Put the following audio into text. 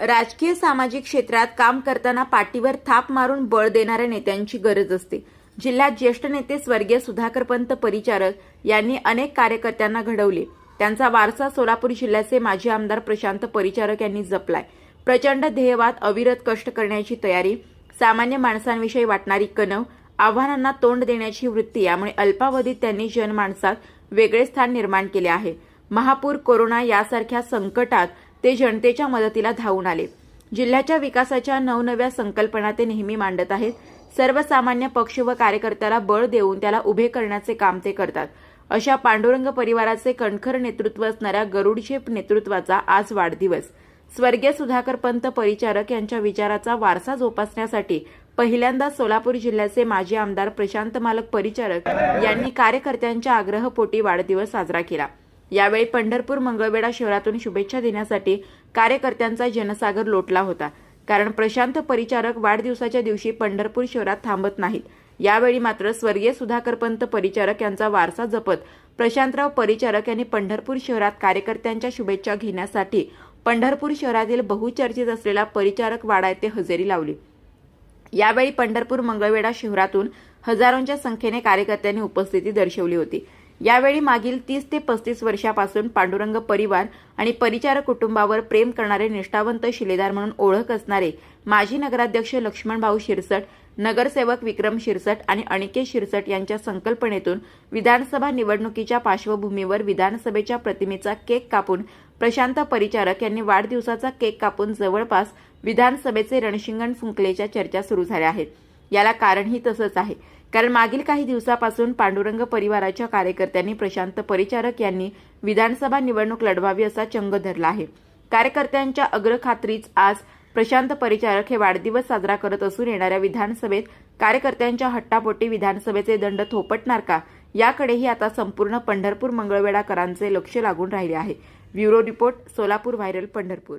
राजकीय सामाजिक क्षेत्रात काम करताना पाठीवर थाप मारून बळ देणाऱ्या नेत्यांची गरज असते. जिल्ह्यात ज्येष्ठ नेते स्वर्गीय सुधाकरपंत परिचारक यांनी अनेक कार्यकर्त्यांना घडवले. त्यांचा वारसा सोलापूर जिल्ह्याचे माजी आमदार प्रशांत परिचारक यांनी जपलाय. प्रचंड ध्येयवाद अविरत कष्ट करण्याची तयारी सामान्य माणसांविषयी वाटणारी कणव आव्हानांना तोंड देण्याची वृत्ती यामुळे अल्पावधीत त्यांनी जनमानसात वेगळे स्थान निर्माण केले आहे. महापूर कोरोना यासारख्या संकटात ते जनतेच्या मदतीला धावून आले. जिल्ह्याच्या विकासाच्या नवनव्या संकल्पना ते नेहमी मांडत आहेत. सर्वसामान्य पक्ष व कार्यकर्त्याला बळ देऊन त्याला उभे करण्याचे काम ते करतात. अशा पांडुरंग परिवाराचे कणखर नेतृत्व असणाऱ्या गरुडशेप नेतृत्वाचा आज वाढदिवस. स्वर्गीय सुधाकर पंत परिचारक यांच्या विचाराचा वारसा जोपासण्यासाठी पहिल्यांदा सोलापूर जिल्ह्याचे माजी आमदार प्रशांत मालक परिचारक यांनी कार्यकर्त्यांच्या आग्रहपोटी वाढदिवस साजरा केला. यावेळी पंढरपूर मंगळवेढा शहरातून शुभेच्छा देण्यासाठी कार्यकर्त्यांचा जनसागर लोटला होता. कारण प्रशांत परिचारक वाढदिवसाच्या दिवशी पंढरपूर शहरात थांबत नाहीत. यावेळी मात्र स्वर्गीय सुधाकरपंत परिचारक यांचा वारसा जपत प्रशांतराव परिचारक यांनी पंढरपूर शहरात कार्यकर्त्यांच्या शुभेच्छा घेण्यासाठी पंढरपूर शहरातील बहुचर्चित असलेला परिचारक वाडा येथे हजेरी लावली. यावेळी पंढरपूर मंगळवेढा शहरातून हजारोंच्या संख्येने कार्यकर्त्यांनी उपस्थिती दर्शवली होती. यावेळी मागील तीस ते पस्तीस वर्षापासून पांडुरंग परिवार आणि परिचारक कुटुंबावर प्रेम करणारे निष्ठावंत शिलेदार म्हणून ओळख असणारे माजी नगराध्यक्ष लक्ष्मणभाऊ शिरसट नगरसेवक विक्रम शिरसट आणि अनिकेत शिरसट यांच्या संकल्पनेतून विधानसभा निवडणुकीच्या पार्श्वभूमीवर विधानसभेच्या प्रतिमेचा केक कापून प्रशांत परिचारक यांनी वाढदिवसाचा केक कापून जवळपास विधानसभेचे रणशिंगण फुंकल्याच्या चर्चा सुरू झाल्या आहेत. याला कारणही तसंच आहे. कारण मागील काही दिवसापासून पांडुरंग परिवाराच्या कार्यकर्त्यांनी प्रशांत परिचारक यांनी विधानसभा निवडणूक लढवावी असा चंग धरला आहे. कार्यकर्त्यांच्या अग्रखात्रीच आज प्रशांत परिचारक हे वाढदिवस साजरा करत असून येणाऱ्या विधानसभेत कार्यकर्त्यांच्या हट्टापोटी विधानसभेचे दंड थोपटणार का? याकडेही आता संपूर्ण पंढरपूर मंगळवेढाकरांचे लक्ष लागून राहिले आहे. Bureau report Solapur viral Pandharpur.